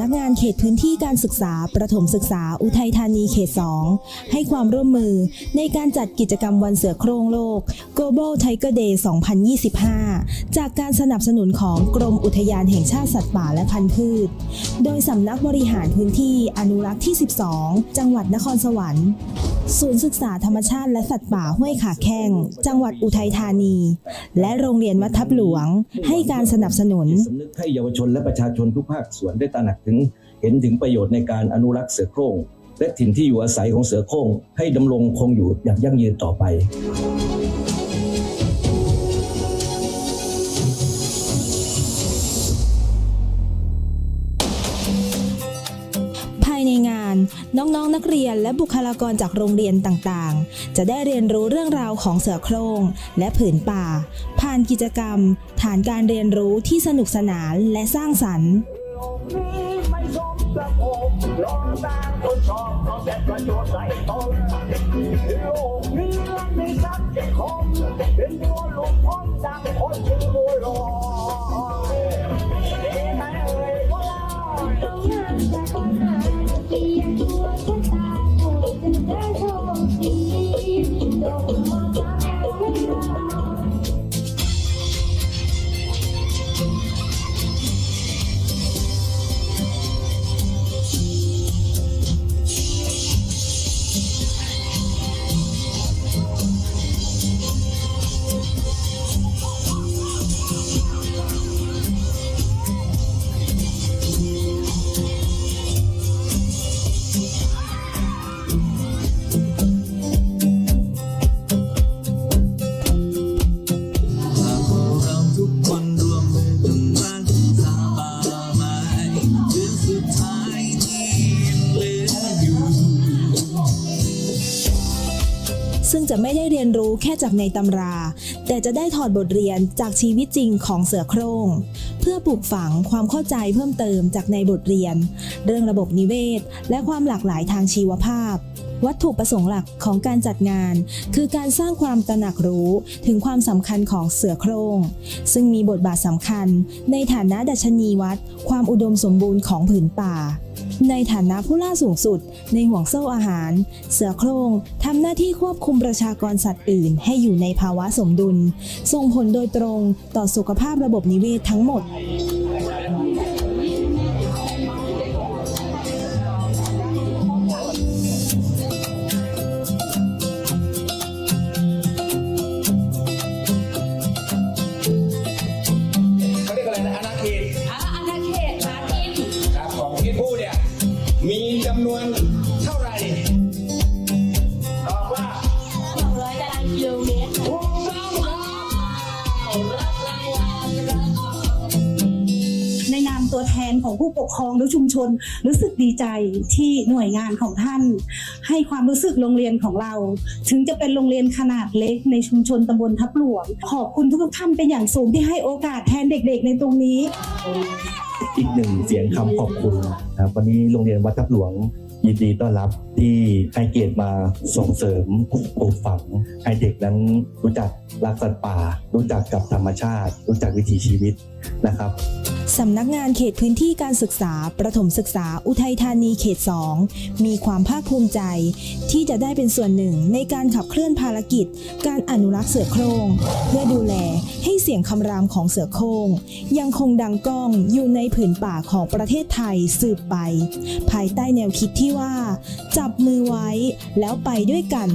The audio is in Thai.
นักงานเขตพื้นที่การศึกษา ประถมศึกษาอุทัยธานีเขต 2 ให้ความร่วมมือในการจัดกิจกรรมวันเสือโครงโลก Global Tiger Day 2025 จากการสนับสนุนของกรมอุทยานแห่งชาติสัตว์ป่าและพันธุ์พืช โดยสำนักบริหารพื้นที่อนุรักษ์ที่ 12 จังหวัดนครสวรรค์ ศูนย์ศึกษาธรรมชาติและสัตว์ป่าห้วยขาแข้ง จังหวัดอุทัยธานี และโรงเรียนวัดทับหลวง ให้การสนับสนุนสำนึกให้เยาวชนและประชาชนทุกภาคส่วนได้ตระหนักถึง เห็นถึงประโยชน์ในการอนุรักษ์เสือโคร่งและถิ่นที่อยู่อาศัยของเสือโคร่งให้ดำรงคงอยู่อย่างยั่งยืนต่อไป นน้องๆนนักเรียนและบุคลากรจากโรงเรียนต่างๆ จะได้เรียนรู้เรื่องราวของเสือโคร่งและผืนป่า ผ่านกิจกรรม ฐานการเรียนรู้ที่สนุกสนานและสร้างสรรค์ลองตามคนชอบก็แต่ประโยชน์ใส่ตนโลกนี้มันมีสัตว์คมเป็นตัวหลุดพ้นดัง จ ซึ่งจะไม่ได้เรียนรู้แค่จากในตำรา แต่จะได้ถอดบทเรียนจากชีวิตจริงของเสือโคร่ง เพื่อปลูกฝังความเข้าใจเพิ่มเติมจากในบทเรียน เรื่องระบบนิเวศ และความหลากหลายทางชีวภาพวัตถุประสงค์หลักของการจัดงาน คือการสร้างความตระหนักรู้ถึงความสำคัญของเสือโคร่ง ซึ่งมีบทบาทสำคัญในฐานะดัชนีวัด ความอุดมสมบูรณ์ของผืนป่า ในฐานะผู้ล่าสูงสุด ในห่วงโซ่อาหาร เสือโคร่งทำหน้าที่ควบคุมประชากรสัตว์อื่น ให้อยู่ในภาวะสมดุล ส่งผลโดยตรงต่อสุขภาพระบบนิเวศทั้งหมด ในนามตัวแทนของผู้ปกครองหรือชุมชน รู้สึกดีใจที่หน่วยงานของท่าน ให้ความรู้สึกโรงเรียนของเรา ถึงจะเป็นโรงเรียนขนาดเล็กในชุมชนตำบลทับหลวง ขอบคุณทุกๆท่านเป็นอย่างสูงที่ให้โอกาสแทนเด็กๆ ในตรงนี้ อีกหนึ่งเสียงคำขอบคุณนะครับวันนี้โรงเรียนวัดทับหลวง ยินดีต้อนรับที่ให้เกียรติมาส่งเสริมปลูกฝังให้เด็กนั้นรู้จักรักสัตว์ป่า รู้จักกับธรรมชาติ รู้จักวิถีชีวิตนะครับ สำนักงานเขตพื้นที่การศึกษา ประถมศึกษาอุทัยธานีเขต 2 มีความภาคภูมิใจ ที่จะได้เป็นส่วนหนึ่งในการขับเคลื่อนภารกิจ การอนุรักษ์เสือโคร่งเพื่อดูแลให้เสียงคำรามของเสือโคร่งยังคงดังก้องอยู่ในผืนป่าของประเทศไทยสืบไป ภายใต้แนวคิดที่ว่า จับมือไว้แล้วไปด้วยกัน